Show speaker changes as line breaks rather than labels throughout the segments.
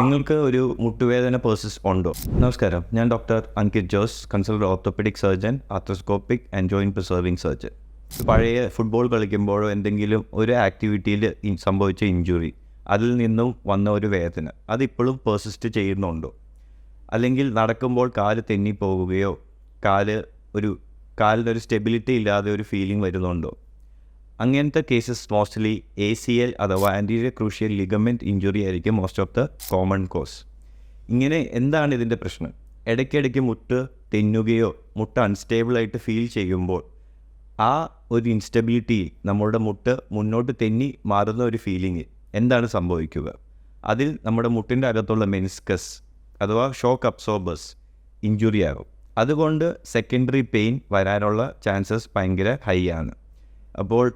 നിങ്ങൾക്ക് ഒരു മുട്ടുവേദന പേഴ്സസ് ഉണ്ടോ? നമസ്കാരം. ഞാൻ doctor Ankit Jose consult orthopaedic surgeon arthroscopic and join preserving surgeon പഴയ ഫുട്ബോൾ കളിക്കുമ്പോഴോ എന്തെങ്കിലും ഒരു ആക്ടിവിറ്റിയിൽ സംഭവിച്ച ഇഞ്ചുറി അതിൽ നിന്നും വന്ന ഒരു വേദന അതിപ്പോഴും പേഴ്സിസ്റ്റ് ചെയ്യുന്നുണ്ടോ? അല്ലെങ്കിൽ നടക്കുമ്പോൾ കാൽ തെന്നിപ്പോവുകയോ കാൽ ഒരു കാലിനൊരു സ്റ്റെബിലിറ്റി ഇല്ലാതെ ഒരു ഫീലിംഗ് വരുന്നുണ്ടോ? അങ്ങനത്തെ cases mostly A C L അഥവാ ആന്റീരിയർ ക്രൂഷ്യൽ ലിഗമെന്റ് ഇഞ്ചുറി ആയിരിക്കും most of the common cause ഇങ്ങനെ എന്താണ് ഇതിന്റെ പ്രശ്നം? ഇടയ്ക്കിടയ്ക്ക് മുട്ട് തെന്നുകയോ മുട്ട് അൺസ്റ്റേബിളായിട്ട് ഫീൽ ചെയ്യുമ്പോൾ ആ ഒരു ഇൻസ്റ്റബിലിറ്റി നമ്മളുടെ മുട്ട് മുന്നോട്ട് തെന്നി മാറുന്ന ഒരു ഫീലിംഗ് എന്താണ് സംഭവിക്കുക? അതിൽ നമ്മുടെ മുട്ടിന്റെ അകത്തുള്ള മെനിസ്കസ് അഥവാ ഷോക്ക് അബ്സോർബേഴ്സ് ഇഞ്ചുറി ആകും. അതുകൊണ്ട് സെക്കൻഡറി പെയിൻ വരാനുള്ള ചാൻസസ് ഭയങ്കര ഹൈ ആണ്. അപ്പോൾ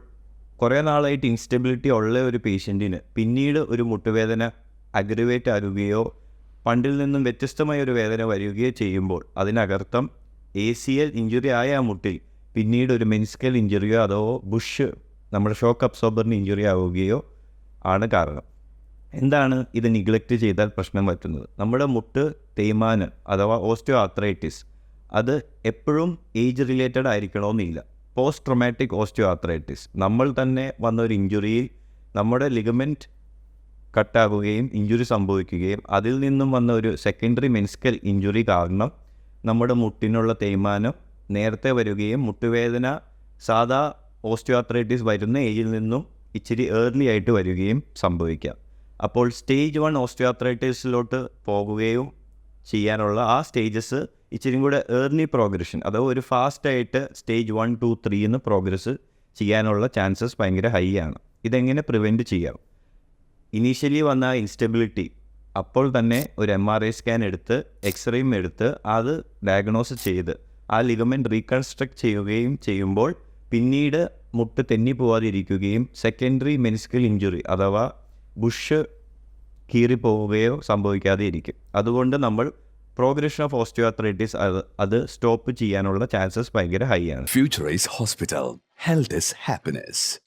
കുറേ നാളായിട്ട് ഇൻസ്റ്റബിലിറ്റി ഉള്ള ഒരു പേഷ്യന്റിന് പിന്നീട് ഒരു മുട്ടുവേദന അഗ്രവേറ്റ് ആകുകയോ പണ്ടിൽ നിന്നും വ്യത്യസ്തമായ ഒരു വേദന വരികയോ ചെയ്യുമ്പോൾ അതിനകർത്തം എ സി എൽ ഇഞ്ചുറി ആയ ആ മുട്ടിൽ പിന്നീട് ഒരു മെൻസ്കൽ ഇഞ്ചുറിയോ അതോ ബുഷ് നമ്മുടെ ഷോക്ക് അബ്സോർബറിന് ഇഞ്ചുറി ആവുകയോ ആണ് കാരണം. എന്താണ് ഇത് നിഗ്ലക്റ്റ് ചെയ്താൽ പ്രശ്നം പറ്റുന്നത്? നമ്മുടെ മുട്ട് തേയ്മാനം അഥവാ ഓസ്റ്റിയോ ആത്രൈറ്റിസ് അത് എപ്പോഴും ഏജ് റിലേറ്റഡ് ആയിരിക്കണമെന്നില്ല പോസ്റ്റ് ട്രൊമാറ്റിക് ഓസ്റ്റിയോ ആത്രൈറ്റിസ് നമ്മൾ തന്നെ വന്ന ഒരു ഇഞ്ചുറിയിൽ നമ്മുടെ ലിഗമെന്റ് കട്ടാകുകയും ഇഞ്ചുറി സംഭവിക്കുകയും അതിൽ നിന്നും വന്ന ഒരു സെക്കൻഡറി മെൻസ്കൽ ഇഞ്ചുറി കാരണം നമ്മുടെ മുട്ടിനുള്ള തേയ്മാനം നേരത്തെ വരികയും മുട്ടുവേദന സാധാ ഓസ്റ്റിയോആത്രൈറ്റിസ് വരുന്ന ഏജിൽ നിന്നും ഇച്ചിരി ഏർലി ആയിട്ട് വരികയും സംഭവിക്കാം. അപ്പോൾ സ്റ്റേജ് വൺ ഓസ്റ്റിയോആത്രൈറ്റിസിലോട്ട് പോകുകയും ചെയ്യാനുള്ള ആ സ്റ്റേജസ് ഇച്ചിരി കൂടെ ഏർലി പ്രോഗ്രഷൻ അഥവാ ഒരു ഫാസ്റ്റായിട്ട് സ്റ്റേജ് വൺ ടു ത്രീ എന്ന് പ്രോഗ്രസ് ചെയ്യാനുള്ള ചാൻസസ് ഭയങ്കര ഹൈ ആണ്. ഇതെങ്ങനെ പ്രിവെന്റ് ചെയ്യാം? ഇനീഷ്യലി വന്ന ഇൻസ്റ്റബിലിറ്റി അപ്പോൾ തന്നെ ഒരു എം ആർ ഐ സ്കാൻ എടുത്ത് എക്സ്റേയും എടുത്ത് അത് ഡയഗ്നോസ് ചെയ്ത് ആ ലിഗമെന്റ് റീകൺസ്ട്രക്ട് ചെയ്യുകയും ചെയ്യുമ്പോൾ പിന്നീട് മുട്ട് തെന്നി പോവാതിരിക്കുകയും സെക്കൻഡറി മെനിസ്കൽ ഇഞ്ചുറി അഥവാ ബുഷ് കീറിപ്പോവുകയോ സംഭവിക്കാതെ ഇരിക്കും അതുകൊണ്ട് നമ്മൾ പ്രോഗ്രഷൻ ഓഫ് ഓസ്റ്റിയോആത്രൈറ്റിസ് അത് അത് സ്റ്റോപ്പ് ചെയ്യാനുള്ള ചാൻസസ് ഭയങ്കര ഹൈ ആണ്
Futurise hospital health is happiness.